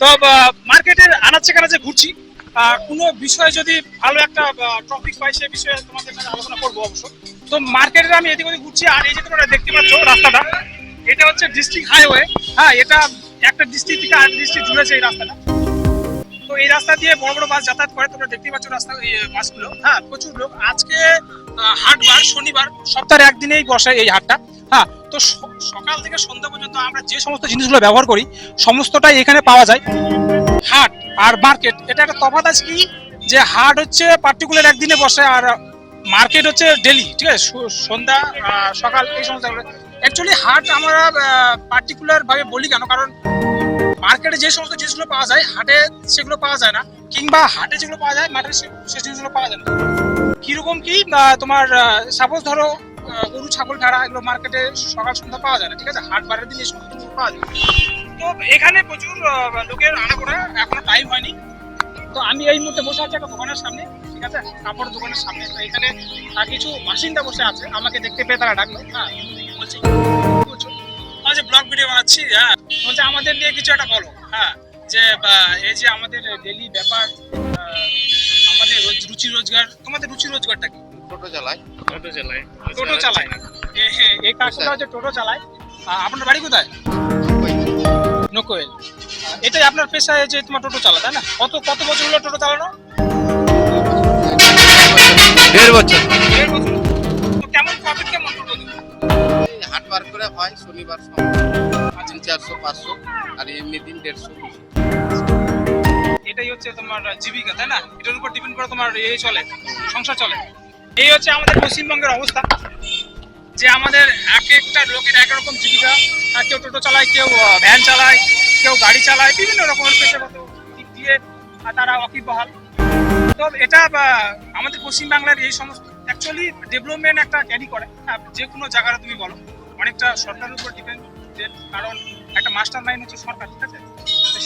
তো মার্কেটের আনাচে কানাচে ঘুরছি। কোনো বিষয়ে যদি ভালো একটা টপিক পাই, সে বিষয়ে তোমাদের সাথে আলোচনা করব অবশ্য। তো মার্কেটের আমি এদিক ওদিক ঘুরছি, আর এই যে তোমরা দেখতে পাচ্ছ রাস্তাটা, এটা হচ্ছে ডিস্ট্রিক্ট হাইওয়ে হ্যাঁ এটা একটা ডিস্ট্রিক্ট থেকে আরেকটা ডিস্ট্রিক্ট জুড়েছে এই রাস্তাটা। তো এই রাস্তা দিয়ে বড় বড় বাস যাতায়াত করে, তোমরা দেখতে পাচ্ছ রাস্তা, এই বাসগুলো। হ্যাঁ প্রচুর লোক। আজকে হাটবার, শনিবার সপ্তাহে একদিনেই বসে এই হাটটা। হ্যাঁ তো সকাল থেকে সন্ধ্যা পর্যন্ত আমরা যে সমস্ত জিনিসগুলো ব্যবহার করি, সমস্তটাই এখানে পাওয়া যায়। হাট আর মার্কেট, এটা একটা তফাৎ আছে কি? যে হাট হচ্ছে পার্টিকুলার একদিনে বসে আর মার্কেট হচ্ছে ডেলি ঠিক আছে? সন্ধ্যা সকাল এই সমস্ত অ্যাকচুয়ালি হাট আমরা পার্টিকুলার ভাবে বলি কেন? কারণ মার্কেটে যে সমস্ত জিনিসগুলো পাওয়া যায়, হাটে সেগুলো পাওয়া যায় না। কিংবা হাটে যেগুলো পাওয়া যায়, মার্কেটে সে- জিনিসগুলো পাওয়া যায় না। কীরকম কি? তোমার সাপোজ ধরো গরু, ছাগল, ভেড়া এগুলো মার্কেটে সকাল সন্ধ্যা পাওয়া যায় না, ঠিক আছে? হাট বারের দিন এই সমস্ত জিনিস পাওয়া যায়। তো এখানে প্রচুর লোকের আনাগোনা এখনও টাইম হয়নি। তো আমি এই মুহূর্তে বসে আছি একটা দোকানের সামনে, ঠিক আছে? কাপড় দোকানের সামনে। তো এখানে কিছু বাসিন্দা বসে আছে, আমাকে দেখতে পেয়ে তারা ডাকলো হ্যাঁ বলছি, "কি আমি যে ব্লগ ভিডিও বানাচ্ছি হ্যাঁ। বলছে, আমাদের নিয়ে কিছু একটা বলো। হ্যাঁ যে এই যে আমাদের ডেলি ব্যাপার রুচি রোজগার তোমাদের রুচি রোজগারটা কি? টোটো চালাই টোটো চালাই টোটো চালায়। এ- এ- এই কাকুরা হচ্ছে টোটো চালায়। আপনার বাড়ি কোথায়? নকোয়েল। এটাই আপনার পেশায় যে তোমার টোটো চালা তাই না? কত কত বছর হলো টোটো চালানো? দেড় বছর। দেড় বছর। তো কেমন প্রফিট কেমন টোটো হাট বার করে হয় শনিবার সোমবার তিন চারশো পাঁচশো আর এমনি দিন দেড়শো এটাই হচ্ছে তোমার জীবিকা তাই না? এটার উপর ডিপেন্ড করে তোমার এই চলে সংসার চলে। এই হচ্ছে আমাদের পশ্চিমবঙ্গের অবস্থা যে আমাদের এক একটা লোকের এক রকম জীবিকা কেউ টোটো চালায় কেউ ভ্যান চালায় কেউ গাড়ি চালায় বিভিন্ন রকমের পেশাগত দিক দিয়ে তারা অকিবহাল। তো এটা আমাদের পশ্চিমবাংলার এই সমস্ত অ্যাকচুয়ালি ডেভেলপমেন্ট একটা ক্যারি করে। হ্যাঁ, যে কোনো জায়গায় তুমি বলো অনেকটা সরকারের উপর ডিপেন্ড কারণ একটা মাস্টার মাইন্ড হচ্ছে সরকার ঠিক আছে?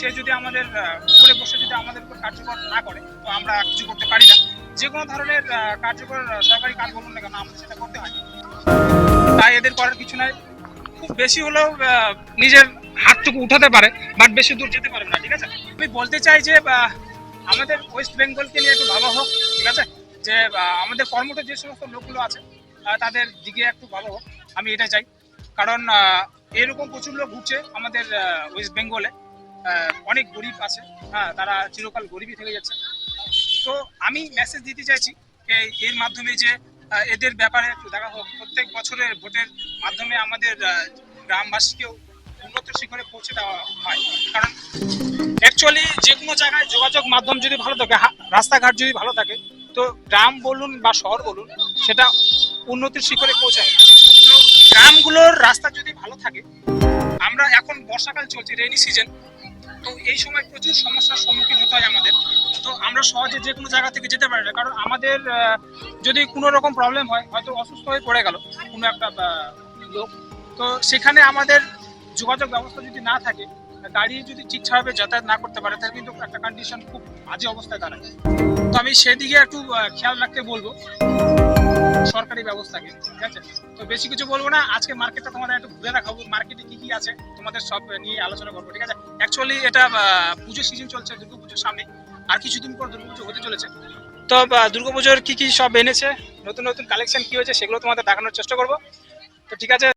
সে যদি আমাদের উপরে বসে যদি আমাদের উপর কার্যকর না করে, তো আমরা কিছু করতে পারি না। যে কোনো ধরনের কার্যকর সরকারি কাজ বলুন না কেন আমাদের সেটা করতে হয় তাই এদের করার কিছু নাই। খুব বেশি হলেও নিজের হাতটুকু উঠাতে পারে, বাট বেশি দূর যেতে পারবে না, ঠিক আছে? আমি বলতে চাই যে আমাদের ওয়েস্ট বেঙ্গলকে নিয়ে একটু ভাবা হোক, ঠিক আছে? যে আমাদের কর্মঠ যে সমস্ত লোকগুলো আছে তাদের দিকে একটু ভালো হোক। আমি এটা চাই। কারণ এরকম প্রচুর লোক ঘুরছে আমাদের ওয়েস্ট বেঙ্গলে। অনেক গরিব আছে। হ্যাঁ তারা চিরকাল গরিবই থেকে যাচ্ছে। তো আমি মেসেজ দিতে চাইছি এর মাধ্যমে যে এদের ব্যাপারে একটু দেখা হোক। প্রত্যেক বছরের ভোটের মাধ্যমে আমাদের গ্রামবাসীকেও উন্নত শিখরে পৌঁছে দেওয়া হয়। কারণ অ্যাকচুয়ালি যে কোনো জায়গায় যোগাযোগ মাধ্যম যদি ভালো থাকে রাস্তাঘাট যদি ভালো থাকে, তো গ্রাম বলুন বা শহর বলুন, সেটা উন্নতির শিখরে পৌঁছায়। তো গ্রামগুলোর রাস্তা যদি ভালো থাকে, আমরা এখন বর্ষাকাল চলছে রেনি সিজন তো এই সময় প্রচুর সমস্যার সম্মুখীন হতে হয় আমাদের। তো আমরা সহজে যে কোনো জায়গা থেকে যেতে পারি না, কারণ আমাদের যদি কোনো রকম প্রবলেম হয়, হয়তো অসুস্থ হয়ে পড়ে গেল কোনো একটা লোক। তো সেখানে আমাদের যোগাযোগ ব্যবস্থা যদি না থাকে, গাড়ি যদি ঠিকঠাকভাবে যাতায়াত না করতে পারে, তাহলে কিন্তু একটা কন্ডিশন খুব বাজে অবস্থায় দাঁড়ায়। তো আমি সেদিকে একটু খেয়াল রাখতে বলব। সরকারি ব্যবস্থাকে ঠিক আছে? তো বেশি কিছু বলব না। আজকে মার্কেটটা তোমাদের একটু ঘুরে দেখাবো, মার্কেটে কি কি আছে, তোমাদের সব নিয়ে আলোচনা করব, ঠিক আছে? অ্যাকচুয়ালি এটা পুজো সিজন চলছে, দুর্গা পুজোর সামনে, আর কিছুদিন পর দুর্গা পুজো হতে চলেছে। তো দুর্গা পুজোর কি কি সব এনেছে, নতুন নতুন কালেকশন কি হয়েছে, সেগুলো তোমাদের দেখানোর চেষ্টা করব। তো ঠিক আছে